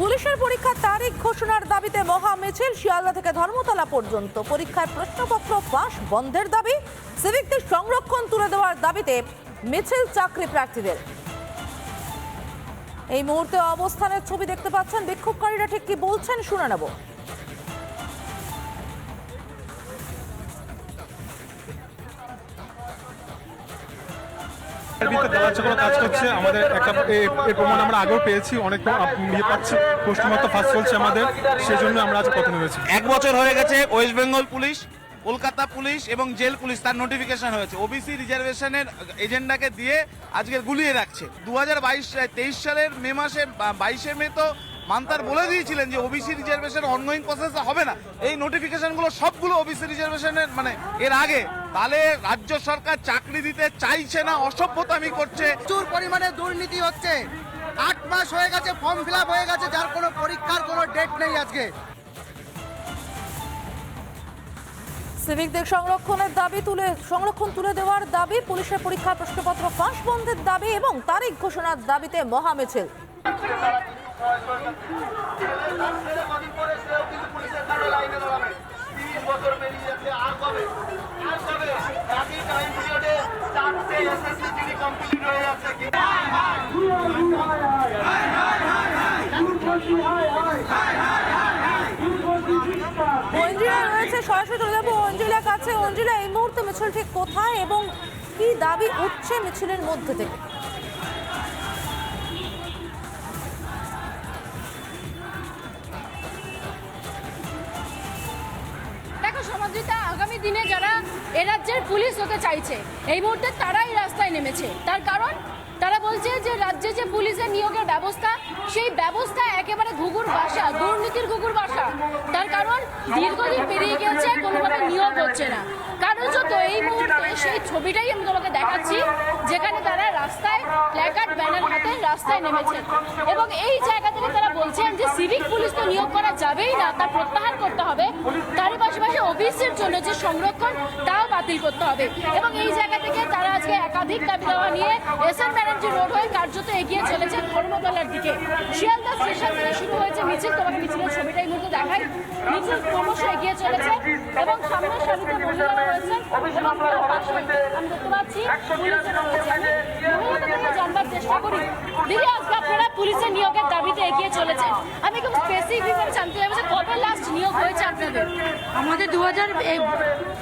পুলিশের পরীক্ষার তারিখ ঘোষণার দাবিতে মহা মিছিল শিয়ালদা থেকে ধর্মতলা পর্যন্ত। পরীক্ষার প্রশ্নপত্র ফাঁস বন্ধের দাবি, সিভিকদের সংরক্ষণ তুলে দেওয়ার দাবিতে মিছিল চাকরি প্রার্থীদের। এই মুহূর্তে অবস্থানের ছবি দেখতে পাচ্ছেন বিক্ষোভকারীরা, ঠিক কি বলছেন শুনে নেব। ভিত্তিতে কোনো কাজ করছে, আমাদের একটা এর প্রমাণ আমরা আগেও পেয়েছি, অনেক ইয়ে পাচ্ছি, পোস্টমার্টম ফার্স্ট চলছে আমাদের, সেজন্য আমরা আজ পথে নেমেছি এক বছর হয়ে গেছে, West Bengal police, Kolkata police এবং জেল পুলিশ তার নোটিফিকেশন হয়েছে। ওবিসি রিজার্ভেশনের এজেন্ডাকে দিয়ে আজকে গুলিয়ে রাখছে। দু হাজার বাইশ তেইশ সালের মে মাসে বাইশে মে তো মান্তার বলে দিয়েছিলেন যে ওবিসি রিজার্ভেশন অনগোয়িং প্রসেস হবে না। এই নোটিফিকেশনগুলো সবগুলো ওবিসি রিজার্ভেশনের মানে এর আগে তাহলে রাজ্য সরকার চাকরি দিতে চাইছে না অসভ্যতামি করছে। প্রচুর পরিমাণে দুর্নীতি হচ্ছে। আট মাস হয়ে গেছে ফর্ম ফিল হয়ে গেছে যার কোনো পরীক্ষার কোনো ডেট নেই আজকে। সিভিকদের সংরক্ষণের দাবি তুলে সংরক্ষণ তুলে দেওয়ার দাবি পুলিশের পরীক্ষার প্রশ্নপত্র ফাঁস বন্ধের দাবি এবং তারিখ ঘোষণার দাবিতে অঞ্জিলা রয়েছে, সরাসরি চলে যাব অঞ্জুলার কাছে। অঞ্জিলা, এই মুহূর্তে মিছিল ঠিক কোথায় এবং কি দাবি উঠছে মিছিলের মধ্যে থেকে? সমাজিতা আগামী দিনে যারা এ রাজ্যের পুলিশ হতে চাইছে, এই মুহূর্তে তারাই রাস্তায় নেমেছে। তার কারণ, তারা বলছে যে রাজ্যে যে পুলিশের নিয়োগের ব্যবস্থা, সেই ব্যবস্থা একেবারে ঘুঘুর বাসা, দুর্নীতির ঘুঘুর বাসা। তার কারণ, দীর্ঘদিন পেরিয়ে গেছে কোনোভাবে নিয়োগ হচ্ছে না। কারণ কারণত এই মুহূর্তে সেই ছবিটাই আমি তোমাকে দেখাচ্ছি, যেখানে তারা রাস্তায় প্ল্যাকার্ড ব্যানার হাতে রাস্তায় নেমেছে। এবং এই জায়গা থেকে বলছেন যে সিভিক পুলিশ তো নিয়োগ করা যাবেই না, তা প্রত্যাহার করতে হবে। তারই পাশাপাশি ওবিসির জন্য যে সংরক্ষণ, তাও বাতিল করতে হবে। এবং এই জায়গা থেকে তারা আজকে একাধিক দাবি দেওয়া নিয়ে এস এন ব্যানার্জি রোড হয়ে কার্যত এগিয়ে চলেছে ধর্মতলার দিকে। শিয়ালদা স্টেশন থেকে শুরু হয়েছে মিছিল তোমাকে মিছিলের ছবিটা এই মুহূর্তে দেখাই। মিছিল ক্রমশ এগিয়ে চলেছে এবং সামনের সারিতে মহিলারা রয়েছেন এবং পাশে আমি দেখতে পাচ্ছি মহিলাদের চেষ্টা করি। দিদি, আজকে আপনারা পুলিশের নিয়োগের দাবিতে এগিয়ে চলেছেন। আমি খুব স্পেসিফিকভাবে জানতে চাইব যে কবে লাস্ট নিয়োগ হয়েছে আপনাদের? আমাদের দু হাজার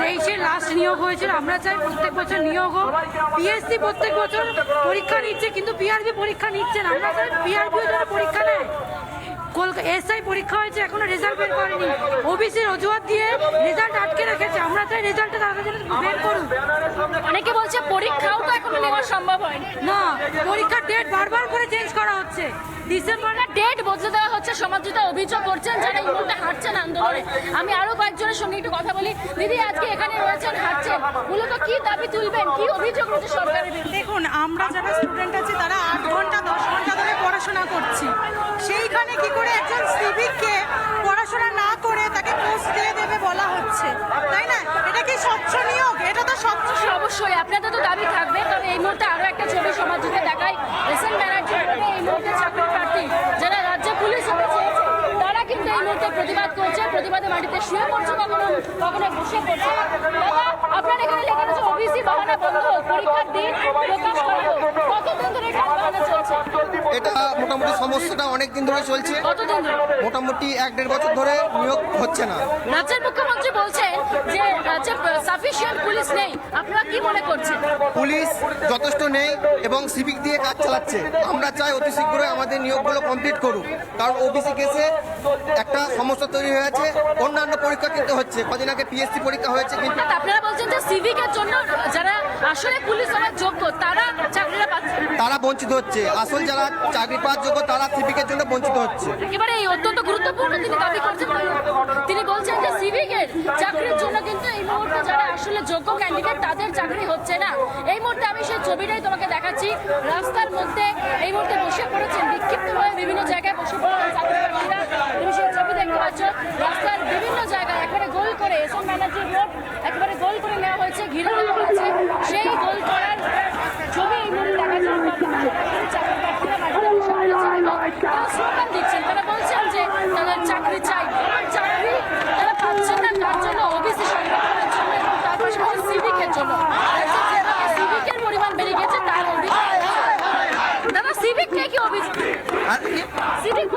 তেইশে লাস্ট নিয়োগ হয়েছিল আমরা চাই প্রত্যেক বছর নিয়োগ হোক। পিএসসি প্রত্যেক বছর পরীক্ষা নিচ্ছে, কিন্তু পিআরবি পরীক্ষা নিচ্ছে না। আমরা চাই পিআরবিও যারা পরীক্ষা নেয়। কলকাতা এসআই পরীক্ষা হয়েছে এখনও রেজাল্ট বের করেনি। ওবিসির অজুহাত দিয়ে রেজাল্ট আটকে রেখেছে। আমরা চাই রেজাল্টটা তারা যেন বের করুন অনেকে বলছে পরীক্ষাও তো এখনও নেওয়া সম্ভব হয়নি। না পরীক্ষার ডেট বারবার করে চেঞ্জ করা হচ্ছে। ডিসেম্বরে ডেট বদলে দেওয়া হচ্ছে সমাজতা অভিযোগ করছেন যারা এই মুহূর্তে হাঁটছেন আন্দোলনে। আমি আরও কয়েকজনের সঙ্গে একটু কথা বলি। দিদি আজকে এখানে রয়েছেন হাঁটছেন। মূলত কি দাবি তুলবেন? কি অভিযোগ রয়েছে সরকারের বিরুদ্ধে? দেখুন আমরা যারা স্টুডেন্ট আছি তারা আট ঘণ্টা দশ ঘণ্টা ধরে পড়াশোনা করছি। সেইখানে কি করে একজন সিভিককে পড়াশোনা না করে তাকে পোস্ট দিয়ে দেবে বলা হচ্ছে। তাই না? এটা কি স্বচ্ছ নিয়োগ? এটা তো স্বচ্ছ অবশ্যই আপনাদের তো দাবি থাকবে। তবে এই মুহূর্তে আরও একটা ছবি সমাজ জুড়ে দেখাই ব্যানার্জি এই মুহূর্তে চাকরি প্রার্থী যারা রাজ্যে পুলিশ হতে চেয়েছে, তারা কিন্তু এই মুহূর্তে প্রতিবাদ করছে, প্রতিবাদে মাটিতে শুয়ে পড়ছে, কখনো কখনো বসে পড়ছে। আপনার এখানে লেখা রয়েছে ওবিসি বাহানা বন্ধ, পরীক্ষার দিন প্রকাশ করা। কতদিন ধরে টাল বাহানা চলছে এটা মোটামুটি সমস্যাটা অনেক দিন ধরে চলছে। মোটামুটি এক দেড় বছর ধরে নিয়োগ হচ্ছে না। রাজ্যের মুখ্যমন্ত্রী বলছেন যে রাজ্যে সাফিসিয়েন্ট পুলিশ নেই। আপনারা কি মনে করছেন? পুলিশ যথেষ্ট নেই এবং সিভিক দিয়ে কাজ চালাচ্ছে। আমরা চাই অতি শীঘ্রই আমাদের নিয়োগগুলো কমপ্লিট করুক। কারণ ওবিসি কেসে একটা সমস্যা তৈরি হয়েছে। অন্যান্য পরীক্ষা কিন্তু হচ্ছে। কদিন আগে পিএসসি পরীক্ষা হয়েছে কিন্তু আপনারা বলছেন যে সিভিকের জন্য আসলে পুলিশ হওয়ার যোগ্য তারা চাকরিটা পাচ্ছে। তারা বঞ্চিত হচ্ছে। আসল যারা চাকরি পাওয়ার যোগ্য তারা সিভিকের জন্য বঞ্চিত হচ্ছে। একেবারে এই অত্যন্ত গুরুত্বপূর্ণ তিনি দাবি করছেন। তিনি বলছেন যে সিভিকের চাকরির জন্য কিন্তু এই মুহূর্তে যারা আসলে যোগ্য ক্যান্ডিডেট তাদের চাকরি হচ্ছে না। এই মুহূর্তে আমি সেই ছবিটাই তোমাকে দেখাচ্ছি। রাস্তার মধ্যে এই মুহূর্তে বসে পড়েছেন বিক্ষিপ্ত হয়ে বিভিন্ন জায়গায় বসে পড়েছেন চাকরিপ্রার্থীরা। তুমি সেই ছবি দেখতে পাচ্ছ রাস্তার বিভিন্ন জায়গায় একেবারে গোল করে এস এন ব্যানার্জি রোড একেবারে গোল করে নেওয়া হয়েছে ঘিরে দেওয়া হয়েছে। স্লোগান দিচ্ছেন তারা বলছেন যে তারা চাকরি চাই। চাকরি তারা পাচ্ছেন না তার জন্য ওবিসি সংগঠনের জন্য পরিমাণ বেড়ে গেছে তার তারা সিভিক নাকি ওবিসি সিভিক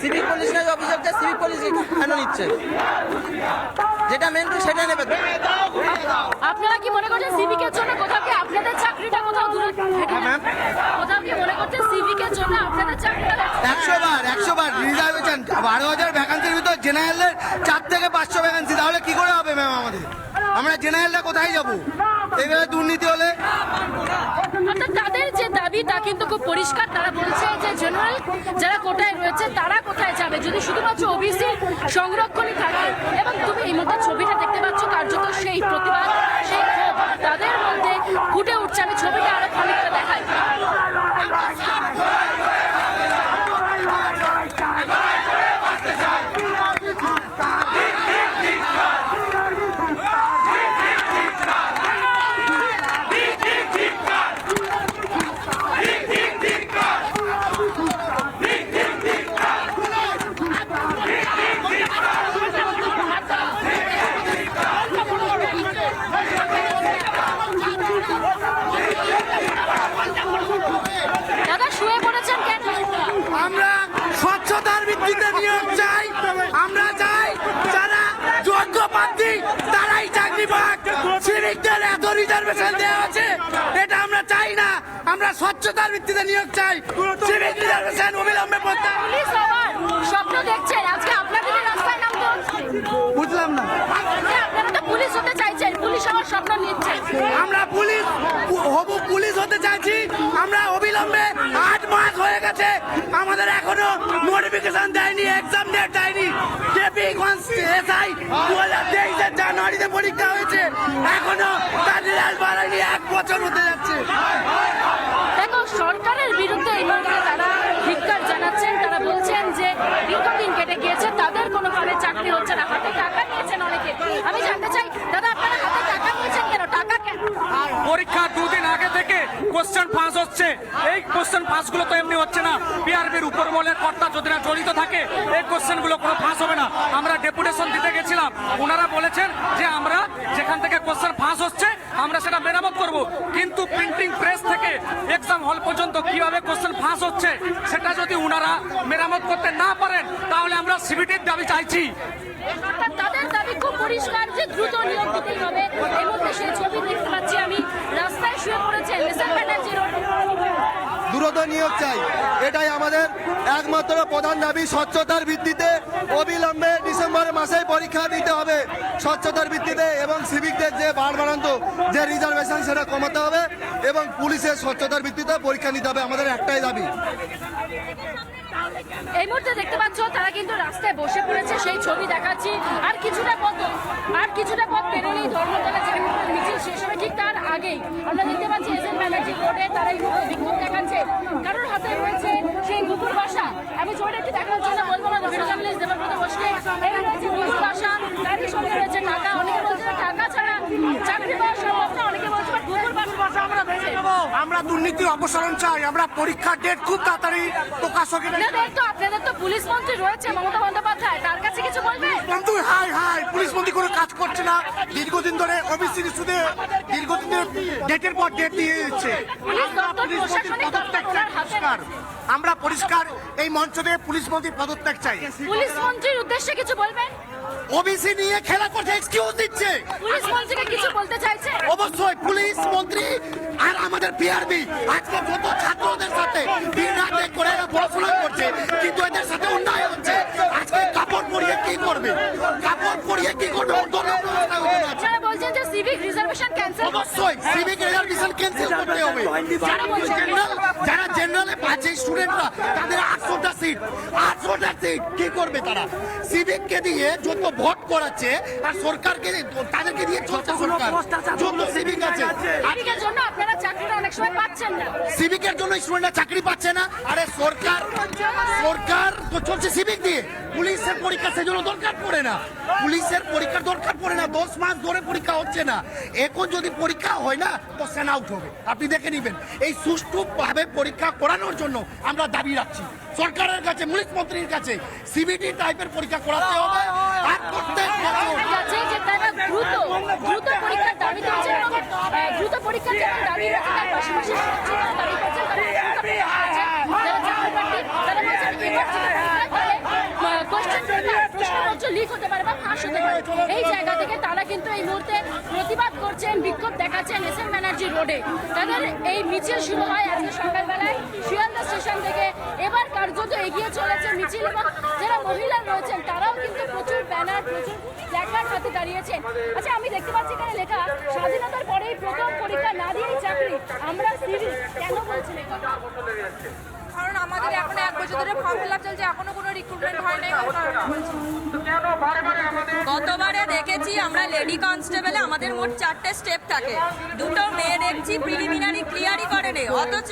সিভিক পুলিশ না অভিযোগ যে সিভিক পুলিশ কেন নিচ্ছে। যেটা মেন সেটা নেবে আপনারা কি মনে করছেন সিভিকের জন্য কোথাও কি আপনাদের চাকরিটা কোথাও দূরে? কোথাও কি মনে করছেন সিভিকের জন্য আপনাদের চাকরিটা একশো বার একশো বার রিজার্ভেশন বারো হাজার ভ্যাকান্সির ভিতর জেনারেলের চার থেকে পাঁচশো ভ্যাকান্সি তাহলে কি করে হবে ম্যাম আমাদের? আমরা জেনারেলরা কোথায় যাব? এইভাবে দুর্নীতি হলে। তাদের যে দাবি তা কিন্তু খুব পরিষ্কার। তারা বলছে যে জেনারেল যারা কোটায় রয়েছে, তারা কোথায় যাবে? যদি শুধুমাত্র ওবিসি সংরক্ষণই থাকে এবং তুমি এই মুহূর্তে ছবিটা দেখতে পাচ্ছ, কার্যত সেই প্রতিবাদ, সেই তাদের মধ্যে ফুটে উঠছে। আমি ছবিটা আরও খানিকটা দেখাই দাদা শুয়ে পড়েছেন কেন আমরা স্বচ্ছতার ভিত্তিতে নিয়োগ চাই আমরা চাই যারা যোগ্য প্রার্থী তারাই চাকরি পাক সিভিকদের এত রিজার্ভেশন দেওয়া আছে এটা আমরা চাই না। আমরা স্বচ্ছতার ভিত্তিতে নিয়োগ চাই। সিভিক রিজার্ভেশন অবিলম্বে স্বপ্ন দেখছেন আজকে আপনাদের রাস্তায় নামতে হচ্ছে। বুঝলাম না। আপনারা তো পুলিশ হতে চাইছেন পুলিশ হওয়ার স্বপ্ন নিচ্ছেন আমরা পুলিশ হবু পুলিশ হতে চাইছি। আমরা অবিলম্বে আট মাস হয়ে গেছে আমাদের এখনও নোটিফিকেশন দেয়নি এক্সাম ডেট দেয়নি। কেপি এসআই দু হাজার তেইশের জানুয়ারিতে পরীক্ষা হয়েছে। এখনও তার রেজাল্ট বাড়ায়নি এক বছর হতে যাচ্ছে। দেখো সরকারের বিরুদ্ধে এই মুহূর্তে তারা ধিক্কার জানাচ্ছেন তারা বলছেন যে দীর্ঘদিন কেটে গিয়েছে তাদের কোনো কারণে চাকরি হচ্ছে না হাতে টাকা নিয়েছেন অনেকে। আমি জানতে চাই দাদা আপনারা হাতে টাকা নিয়েছেন কেন? টাকা কেন? পরীক্ষা দুদিন আগে থেকে কোশ্চেন ফাঁস হচ্ছে। এই কোশ্চেন ফাঁসগুলো তো এমনি হচ্ছে না। পিআরবির উপর মহলের কর্তা যদি না জড়িত থাকে এই কোশ্চেনগুলো কোনো ফাঁস হবে না। আমরা ডেপুটেশন দিতে গেছিলাম ওনারা বলেছেন যে আমরা যেখান থেকে কোশ্চেন ফাঁস হচ্ছে আমরা সেটা মেরামত করব কিন্তু প্রিন্টিং প্রেস থেকে এক্সাম হল পর্যন্ত কীভাবে কোশ্চেন ফাঁস হচ্ছে সেটা যদি ওনারা মেরামত করতে না পারেন তাহলে আমরা সিবিটির দাবি চাইছি। অর্থাৎ তাদের দাবি খুব পরিষ্কার যে দ্রুত নিয়োগ দিতেই হবে। এই মুহূর্তে সেই ছবি দেখতে পাচ্ছি আমি রাস্তায় শুয়ে ব্যানার্জি রোড দ্রুত নিয়োগ চাই। এটাই আমাদের একমাত্র প্রধান দাবি স্বচ্ছতার ভিত্তিতে অবিলম্বে ডিসেম্বর মাসে পরীক্ষা দিতে হবে স্বচ্ছতার ভিত্তিতে এবং সিভিকদের যে বার বাড়ান্ত যে রিজার্ভেশন সেটা কমাতে হবে এবং পুলিশের স্বচ্ছতার ভিত্তিতে পরীক্ষা নিতে হবে, আমাদের একটাই দাবি। এই মুহূর্তে দেখতে পাচ্ছ, তারা কিন্তু রাস্তায় বসে পড়েছে, সেই ছবি দেখাচ্ছি। আর কিছুটা পথ আর কিছুটা পথ পেরোলেই ধর্মতলা যেখানে আমাদের মিছিল শেষ হবে ঠিক তার আগেই আমরা দেখতে পাচ্ছি এস এন ব্যানার্জি রোডে তারা এই মুহূর্তে বিক্ষোভ দেখাচ্ছে কারোর হাতে রয়েছে সেই মুকুর বাসা আমি ছবিটা একটু দেখানোর জন্য বলব না দর্শক জার্নালিস্ট দেবব্রত বসকে এই রয়েছে মুকুর বাসা তারই সঙ্গে রয়েছে টাকা অনেকে বলছে টাকা ছাড়া চাকরি পাওয়া সম্ভব না অনেকে বলছে বাট মুকুর আমরা দুর্নীতির অপসারণ চাই আমরা পরীক্ষার ডেট খুব তাড়াতাড়ি প্রকাশ হোক আপনাদের তো আপনাদের তো পুলিশ মন্ত্রী রয়েছে মমতা বন্দ্যোপাধ্যায় তার কাছে কিছু বলবেন হাই হাই পুলিশ মন্ত্রী কোনো কাজ করছে না। দীর্ঘদিন ধরে ওবিসি ইস্যুতে দীর্ঘদিন ধরে ডেটের পর ডেট দিয়ে দিচ্ছে আমরা পুলিশ মন্ত্রীর পদত্যাগ চাই আমরা পরিষ্কার এই মঞ্চ থেকে পুলিশ মন্ত্রীর পদত্যাগ চাই। পুলিশ মন্ত্রীর উদ্দেশ্যে কিছু বলবেন? ওবিসি নিয়ে খেলা করছে এক্সকিউজ দিচ্ছে। পুলিশ মন্ত্রীকে কিছু বলতে চাইছে? অবশ্যই পুলিশ মন্ত্রী আর আমাদের পিআরবি আজকে যত ছাত্রদের সাথে দিন রাতে করে পড়াশোনা করছে কিন্তু এদের সাথে অন্যায় হচ্ছে। আজকে কাপড় পরিয়ে কি করবে? কাপড় পরিয়ে কি করবে? যে সিভিক রিজার্ভেশন ক্যান্সেল অবশ্যই সিভিক রিজার্ভেশন ক্যান্সেল করতে হবে। যারা জেনারেল যারা জেনারেলে আছে স্টুডেন্টরা তাদের আটশোটা সিট আটশোটা সিট কি করবে তারা? সিভিককে দিয়ে যত ভোট করাচ্ছে আর সরকারকে তাদেরকে দিয়ে চলছে সরকার। যত সিভিক আছে সিভিকের জন্য আপনারা চাকরিটা অনেক সময় পাচ্ছেন না সিভিকের জন্য স্টুডেন্টরা চাকরি পাচ্ছে না আরে সরকার সরকার তো চলছে সিভিক দিয়ে পুলিশের পরীক্ষা সেজন্য দরকার পড়ে না পুলিশের দরকার পড়ে না দশ মাস ধরে পরীক্ষা হচ্ছে না এখন যদি পরীক্ষা হয় না তো সেন আউট হবে আপনি দেখে নেবেন এই সুষ্ঠুভাবে পরীক্ষা করানোর জন্য আমরা দাবি রাখছি সরকারের কাছে পুলিশ মন্ত্রীর কাছে সিবিটি টাইপের পরীক্ষা করাতে হবে আর প্রত্যেক দ্রুত দ্রুত পরীক্ষার দাবি দ্রুত পরীক্ষার দাবি লিক হতে পারে এই জায়গা থেকে তারা কিন্তু এই মুহূর্তে প্রতিবাদ করছেন বিক্ষোভ দেখাচ্ছেন এস এন ব্যানার্জি রোডে তাদের এই মিছিল শুরু হয় আজকে সকালবেলায় শিয়ালদা স্টেশন থেকে এবার কার্যত এগিয়ে চলেছে মিছিল এবং যারা মহিলা রয়েছেন, তারাও কিন্তু প্রচুর ব্যানার প্রচুর প্ল্যাকার্ড হাতে দাঁড়িয়েছেন আচ্ছা আমি দেখতে পাচ্ছি এখানে লেখা স্বাধীনতার পরেই প্রথম পরীক্ষা না দিয়েই চাকরি আমরা সিভিল কেন বলছেন কারণ আমাদের এখন এক বছর ধরে ফর্ম ফিল আপ চলছে এখনও কোনো রিক্রুটমেন্ট হয় নাই। গতবারে দেখেছি আমরা লেডি কনস্টেবলে আমাদের মোট চারটে স্টেপ থাকে দুটো মেয়ে দেখছি প্রিলিমিনারি ক্লিয়ারই করেনি অথচ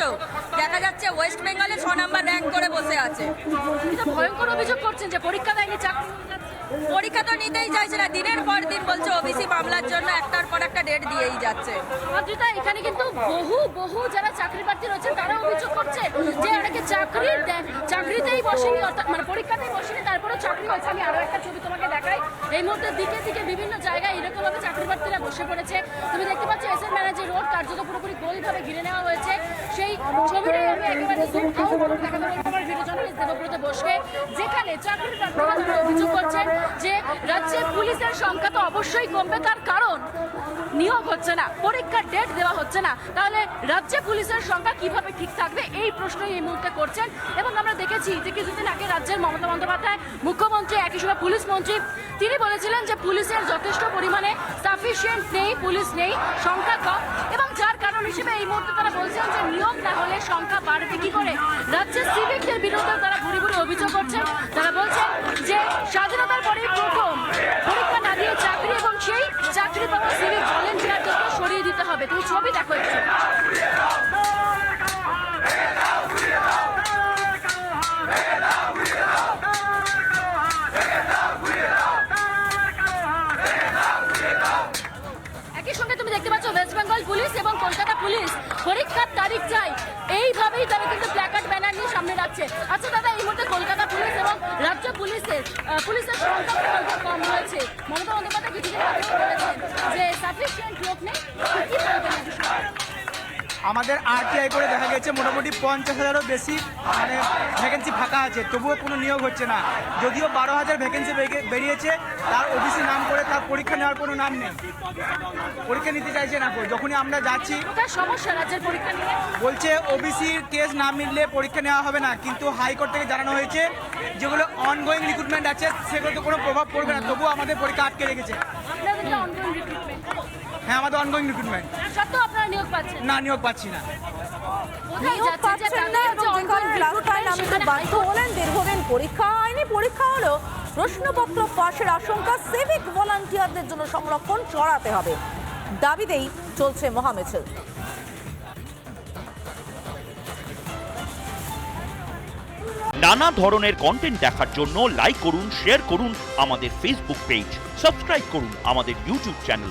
দেখা যাচ্ছে ওয়েস্ট বেঙ্গলে ছ নাম্বার র্যাঙ্ক করে বসে আছে ভয়ঙ্কর অভিযোগ করছেন যে পরীক্ষা দেয়নি চাকরি। পরীক্ষা তো নিতেই চাইছে না। দিনের পর দিন বলছে ওবিসি মামলার জন্য একটার পর একটা ডেট দিয়েই যাচ্ছে। অদ্রিতা এখানে কিন্তু বহু বহু যারা চাকরি প্রার্থী রয়েছেন তারা অভিযোগ করছে যে অনেকে চাকরি চাকরিতেই বসেনি, অর্থাৎ মানে পরীক্ষাতেই বসেনি, তারপরেও চাকরি হয়েছে। আমি আরও একটা ছবি তোমাকে দেখাই। এই মুহূর্তে দিকে দিকে বিভিন্ন জায়গায় এরকম ভাবে চাকরি প্রার্থীরা বসে পড়েছে। তুমি দেখতে পাচ্ছ এস এন ব্যানার্জি রোড কার্যত পুরোপুরি গোলভাবে ঘিরে নেওয়া হয়েছে। সেই ছবিটাই আমি একেবারে out করে দেখাতে কীভাবে ঠিক থাকবে? এই এই মুহূর্তে করছেন এবং আমরা দেখেছি রাজ্যের মমতা বন্দ্যোপাধ্যায়, মুখ্যমন্ত্রী, একই পুলিশ মন্ত্রী, তিনি বলেছিলেন যে পুলিশের যথেষ্ট পরিমাণে সাফিসিয়েন্ট নেই, পুলিশ নেই, সংখ্যা কম এবং যার হিসেবে এই মুহূর্তে তারা বলছেন যে নিয়োগ না হলে সংখ্যা বাড়বে কি করে? রাজ্যের সিভিকদের বিরুদ্ধে তারা ভুরি ভুরি অভিযোগ করছেন। তারা বলছেন যে স্বাধীনতার পরে প্রথম পরীক্ষা না দিয়ে চাকরি এবং সেই চাকরি পাওয়া সিভিক ভলেন্টিয়ারদেরকে সরিয়ে দিতে হবে। তুমি ছবি দেখো একটু একই সঙ্গে তুমি দেখতে পাচ্ছ ওয়েস্ট বেঙ্গল পুলিশ এবং কলকাতা পুলিশ পরীক্ষার তারিখ চাই এইভাবেই তারা কিন্তু প্ল্যাকার্ড ব্যানার নিয়ে সামনে রাখছে আচ্ছা দাদা, এই মুহূর্তে কলকাতা পুলিশ এবং রাজ্য পুলিশের পুলিশের সংখ্যা কম রয়েছে মমতা বন্দ্যোপাধ্যায় কিছুদিন আগেও বলেছেন যে সাফিসিয়েন্ট লোক নেই কি? আমাদের আরটিআই করে দেখা গেছে মোটামুটি পঞ্চাশ হাজারও বেশি মানে ভ্যাকেন্সি ফাঁকা আছে তবুও কোনো নিয়োগ হচ্ছে না। যদিও বারো হাজার ভ্যাকেন্সি বেরিয়েছে তার ওবিসি নাম করে তার পরীক্ষা নেওয়ার কোনো নাম নেই। পরীক্ষা নিতে চাইছে না। যখনই আমরা যাচ্ছি কোথায় সমস্যা রাজ্যের পরীক্ষা নিয়ে। বলছে ওবিসির কেস না মিললে পরীক্ষা নেওয়া হবে না কিন্তু হাইকোর্ট থেকে জানানো হয়েছে যেগুলো অনগোয়িং রিক্রুটমেন্ট আছে সেগুলোতে কোনো প্রভাব পড়বে না তবুও আমাদের পরীক্ষা আটকে রেখেছে। হ্যাঁ আমাদের অনগোয়িং রিক্রুটমেন্ট আপনারা নিয়োগ পাচ্ছেন না নিয়োগ পাচ্ছি না। নিয়োগ পাচ্ছেন না এবং যেখানে রাস্তায় নামতে বাধ্য হলেন দীর্ঘদিন পরীক্ষা হয়নি পরীক্ষা হলো প্রশ্নপত্র পাশের আশঙ্কা সিভিক ভলান্টিয়ারদের জন্য সংরক্ষণ চড়াতে হবে। দাবিতেই চলছে মহামিছিল। নানা ধরনের কন্টেন্ট দেখার জন্য লাইক করুন শেয়ার করুন আমাদের ফেসবুক পেজ সাবস্ক্রাইব করুন আমাদের ইউটিউব চ্যানেল